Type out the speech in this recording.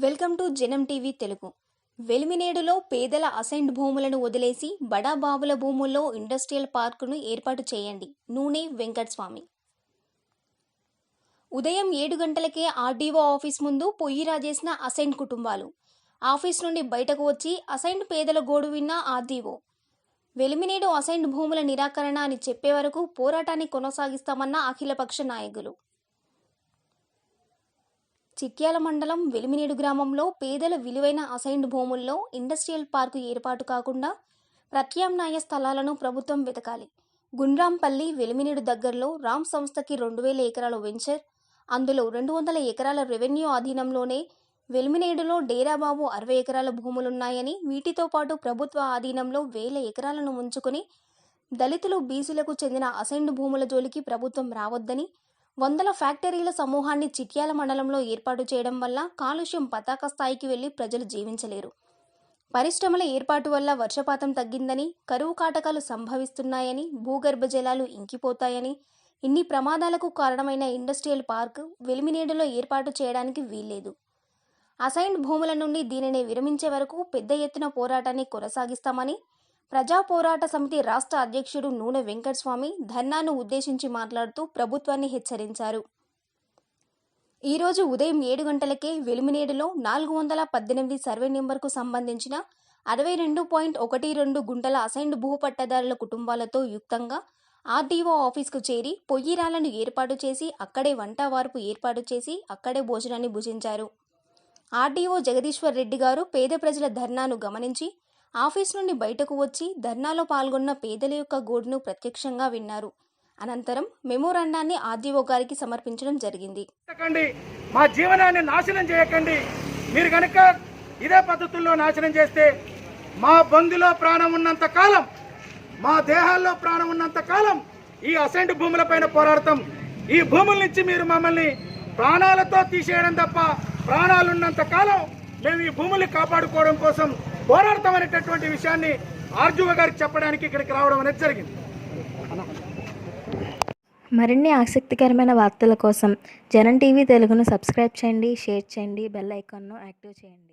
Welcome to Janam TV Telugu. వెలిమినేడులో పేదల assigned భూములను వదిలేసి బడాబాబుల భూముల్లో ఇండస్ట్రియల్ పార్కును ఏర్పాటు చేయండి. నూనె వెంకటస్వామి. ఉదయం ఏడు గంటలకే ఆర్డీఓ ఆఫీస్ ముందు పొయ్యి రాజేసిన అసైన్డ్ కుటుంబాలు. ఆఫీస్ నుండి బయటకు వచ్చి అసైన్డ్ పేదల గోడు విన్న ఆర్డీఓ. వెలిమినేడు అసైన్డ్ భూముల నిరాకరణ అని చెప్పే వరకు పోరాటాన్ని కొనసాగిస్తామన్న అఖిలపక్ష నాయకులు. చిట్యాల మండలం వెలిమినేడు గ్రామంలో పేదల విలువైన అసైన్డ్ భూముల్లో ఇండస్ట్రియల్ పార్కు ఏర్పాటు కాకుండా ప్రత్యామ్నాయ స్థలాలను ప్రభుత్వం వెతకాలి. గుండ్రాంపల్లి వెలిమినేడు దగ్గరలో రామ్ సంస్థకి రెండు వేల ఎకరాల వెంచర్ అందులో రెండు వందల ఎకరాల రెవెన్యూ అధీనంలోనే వెలిమినేడులో డేరాబాబు అరవై ఎకరాల భూములున్నాయని వీటితో పాటు ప్రభుత్వ ఆధీనంలో వేల ఎకరాలను ఉంచుకుని దళితులు బీసీలకు చెందిన అసైన్డ్ భూముల జోలికి ప్రభుత్వం రావద్దని వందల ఫ్యాక్టరీల సమూహాన్ని చిట్యాల మండలంలో ఏర్పాటు చేయడం వల్ల కాలుష్యం పతాక స్థాయికి వెళ్ళి ప్రజలు జీవించలేరు. పరిశ్రమల ఏర్పాటు వల్ల వర్షపాతం తగ్గిందని కరువు కాటకాలు సంభవిస్తున్నాయని భూగర్భ జలాలు ఇంకిపోతాయని ఇన్ని ప్రమాదాలకు కారణమైన ఇండస్ట్రియల్ పార్క్ వెలిమినేడులో ఏర్పాటు చేయడానికి వీల్లేదు. అసైన్డ్ భూముల నుండి దీనిని విరమించే వరకు పెద్ద ఎత్తున పోరాటాన్ని కొనసాగిస్తామని ప్రజా పోరాట సమితి రాష్ట్ర అధ్యక్షుడు నూనె వెంకటస్వామి ధర్నాను ఉద్దేశించి మాట్లాడుతూ ప్రభుత్వాన్ని హెచ్చరించారు. ఈరోజు ఉదయం ఏడు గంటలకే వెలిమినేడులో నాలుగు వందల పద్దెనిమిది సర్వే నెంబర్కు సంబంధించిన అరవై రెండు పాయింట్ ఒకటి రెండు గుంటల అసైన్డ్ భూ పట్టదారుల కుటుంబాలతో యుక్తంగా ఆర్డీఓ ఆఫీస్కు చేరి పొయ్యిరాలను ఏర్పాటు చేసి అక్కడే వంట వార్పు ఏర్పాటు చేసి అక్కడే భోజనాన్ని భుజించారు. ఆర్డీఓ జగదీశ్వర్ రెడ్డి గారు పేద ప్రజల ధర్నాను గమనించి ఆఫీస్ నుండి బయటకు వచ్చి ధర్నాలో పాల్గొన్న పేదల యొక్క గోడును ప్రత్యక్షంగా విన్నారు. అనంతరం మెమోరాండాన్ని ఆర్డీఓ గారికి సమర్పించడం జరిగింది. మా జీవనాన్ని నాశనం చేయకండి. మీరు కనుక ఇదే పద్ధతుల్లో నాశనం చేస్తే మా బంధులో ప్రాణం ఉన్నంత కాలం మా దేహాల్లో ప్రాణం ఉన్నంత కాలం ఈ అసెంట్ భూములపైన పోరాడతాం. ఈ భూముల నుంచి మీరు మమ్మల్ని ప్రాణాలతో తీసేయడం తప్ప ప్రాణాలున్నంత కాలం మేము ఈ భూముల్ని కాపాడుకోవడం కోసం పోరాడతామనేటటువంటి విషయాన్ని ఆర్జువ గారికి చెప్పడానికి ఇక్కడికి రావడం అనేది జరిగింది. మరిన్ని ఆసక్తికరమైన వార్తల కోసం జనం టీవీ తెలుగును సబ్స్క్రైబ్ చేయండి షేర్ చేయండి బెల్ ఐకాన్ను యాక్టివ్ చేయండి.